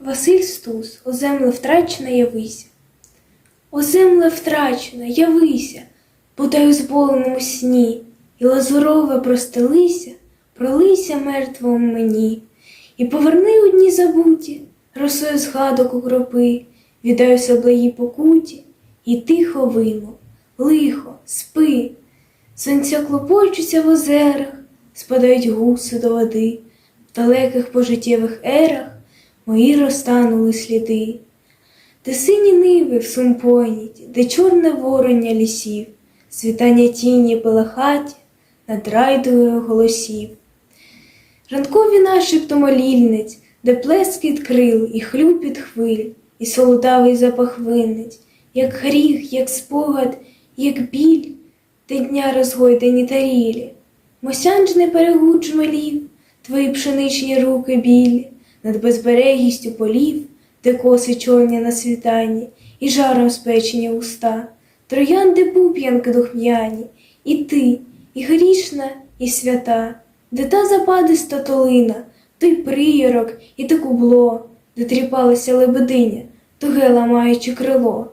Василь Стус, о земле втрачена, явися. О земле втрачена, явися, бодай у зболеному сні, і лазурове простелися, пролися мертвому мені, і поверни у дні забуті, росою згадок у укропи, віддай особливій покуті, і тихо вину, лихо, спи. Сонця клопочуться в озерах, спадають гуси до води, в далеких пожиттєвих ерах мої розтанули сліди. Де сині ниви в сум пойняті, де чорне вороння лісів, світання тіні пелехаті над райдою голосів. Ранкові наші молільниць, де плескіт крил і хлюпіт хвиль, і солодавий запах винниць, як гріх, як спогад, як біль, де дня розгойдені тарілі. Мосянж не перегуд жмелів, твої пшеничні руки білі, над безберегістю полів, де коси чорні на світанні, і жаром спечені уста, троянди пуп'янки духм'яні, і ти, і грішна, і свята, де та западиста толина, той приєрок і те кубло, де тріпалася лебединя, туге ламаючи крило,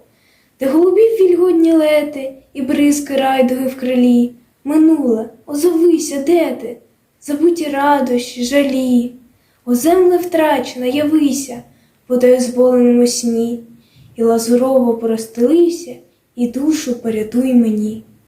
де голубів вільгодні лети, і бризки райдуги в крилі, минуле, озовися, де ти? Забуті радощі, жалі, о земле втрачена, явися, подай у зболеному сні, і лазурово простелився, і душу порятуй мені.